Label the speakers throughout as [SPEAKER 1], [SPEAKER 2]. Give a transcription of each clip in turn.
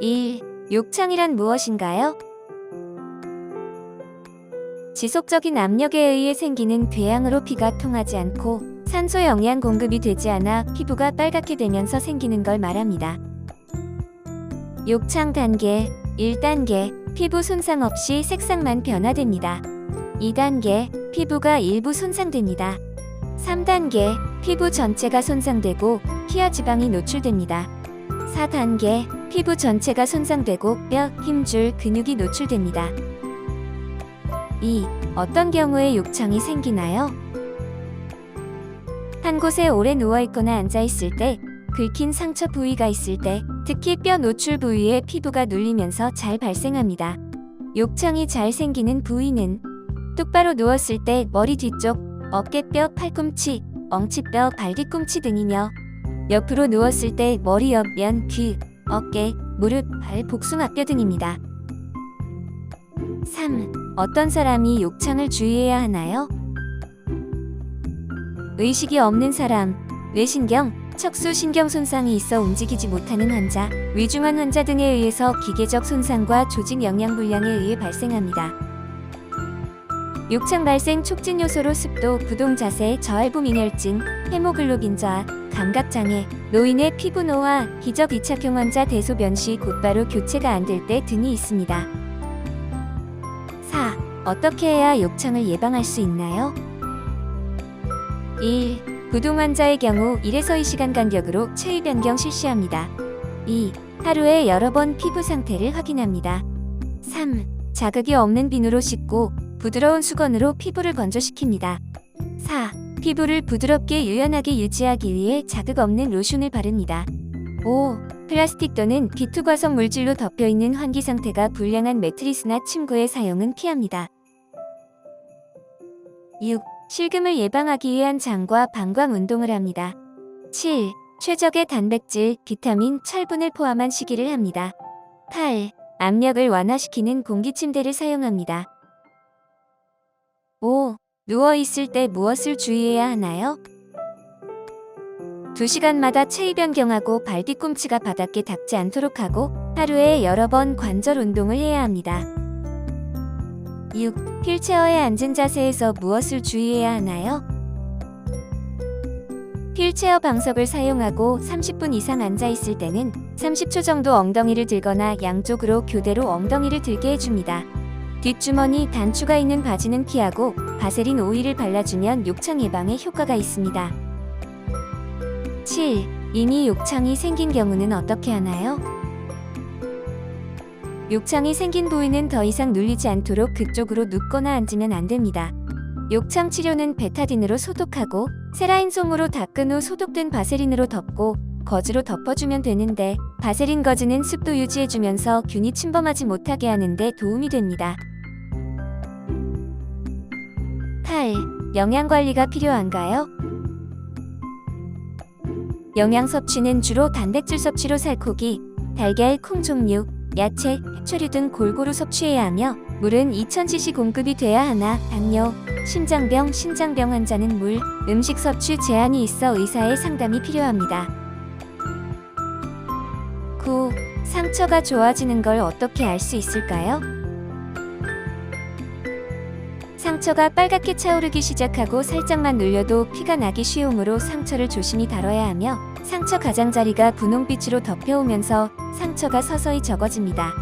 [SPEAKER 1] 1. 욕창이란 무엇인가요? 지속적인 압력에 의해 생기는 궤양으로 피가 통하지 않고 산소 영양 공급이 되지 않아 피부가 빨갛게 되면서 생기는 걸 말합니다. 욕창 단계 1단계 피부 손상 없이 색상만 변화됩니다. 2단계 피부가 일부 손상됩니다. 3단계 피부 전체가 손상되고 피하 지방이 노출됩니다. 4단계 피부 전체가 손상되고 뼈, 힘줄, 근육이 노출됩니다. 2. 어떤 경우에 욕창이 생기나요? 한 곳에 오래 누워 있거나 앉아 있을 때, 긁힌 상처 부위가 있을 때, 특히 뼈 노출 부위에 피부가 눌리면서 잘 발생합니다. 욕창이 잘 생기는 부위는 똑바로 누웠을 때 머리 뒤쪽, 어깨뼈, 팔꿈치, 엉치뼈, 발뒤꿈치 등이며 옆으로 누웠을 때 머리 옆 면, 귀, 어깨, 무릎, 발, 복숭아뼈 등입니다. 3. 어떤 사람이 욕창을 주의해야 하나요? 의식이 없는 사람, 뇌신경, 척수신경 손상이 있어 움직이지 못하는 환자, 위중한 환자 등에 의해서 기계적 손상과 조직 영양 불량에 의해 발생합니다. 욕창 발생 촉진 요소로 습도, 부동 자세, 저할부 민혈증, 헤모글로빈 저하, 감각 장애, 노인의 피부 노화, 기저 이착형 환자 대소변 시 곧바로 교체가 안 될 때 등이 있습니다. 4. 어떻게 해야 욕창을 예방할 수 있나요? 1. 부동 환자의 경우 1에서 2시간 간격으로 체위 변경 실시합니다. 2. 하루에 여러 번 피부 상태를 확인합니다. 3. 자극이 없는 비누로 씻고 부드러운 수건으로 피부를 건조시킵니다. 4. 피부를 부드럽게 유연하게 유지하기 위해 자극 없는 로션을 바릅니다. 5. 플라스틱 또는 비투과성 물질로 덮여 있는 환기 상태가 불량한 매트리스나 침구의 사용은 피합니다. 6. 실금을 예방하기 위한 장과 방광 운동을 합니다. 7. 최적의 단백질, 비타민, 철분을 포함한 식이를 합니다. 8. 압력을 완화시키는 공기침대를 사용합니다. 5. 누워 있을 때 무엇을 주의해야 하나요? 2시간마다 체위 변경하고 발 뒤꿈치가 바닥에 닿지 않도록 하고 하루에 여러 번 관절 운동을 해야 합니다. 6. 휠체어에 앉은 자세에서 무엇을 주의해야 하나요? 휠체어 방석을 사용하고 30분 이상 앉아 있을 때는 30초 정도 엉덩이를 들거나 양쪽으로 교대로 엉덩이를 들게 해줍니다. 뒷주머니 단추가 있는 바지는 피하고 바세린 오일을 발라주면 욕창 예방에 효과가 있습니다. 7. 이미 욕창이 생긴 경우는 어떻게 하나요? 욕창이 생긴 부위는 더 이상 눌리지 않도록 그쪽으로 눕거나 앉으면 안 됩니다. 욕창 치료는 베타딘으로 소독하고 세라인 솜으로 닦은 후 소독된 바세린으로 덮고 거즈로 덮어주면 되는데 바세린 거즈는 습도 유지해주면서 균이 침범하지 못하게 하는데 도움이 됩니다. 8. 영양 관리가 필요한가요? 영양 섭취는 주로 단백질 섭취로 살코기, 달걀, 콩 종류, 야채, 해초류 등 골고루 섭취해야 하며 물은 2000cc 공급이 돼야 하나 당뇨, 심장병, 신장병 환자는 물, 음식 섭취 제한이 있어 의사의 상담이 필요합니다. 9. 상처가 좋아지는 걸 어떻게 알 수 있을까요? 상처가 빨갛게 차오르기 시작하고 살짝만 눌려도 피가 나기 쉬우므로 상처를 조심히 다뤄야 하며 상처 가장자리가 분홍빛으로 덮여오면서 상처가 서서히 적어집니다.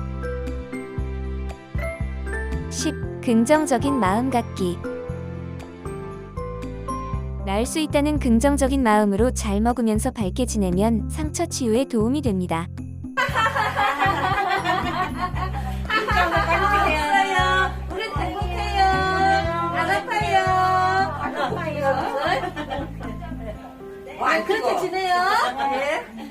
[SPEAKER 1] 10. 긍정적인 마음 갖기 나을 수 있다는 긍정적인 마음으로 잘 먹으면서 밝게 지내면 상처 치유에 도움이 됩니다.
[SPEAKER 2] 안. 와, 그렇게 지내요? 네.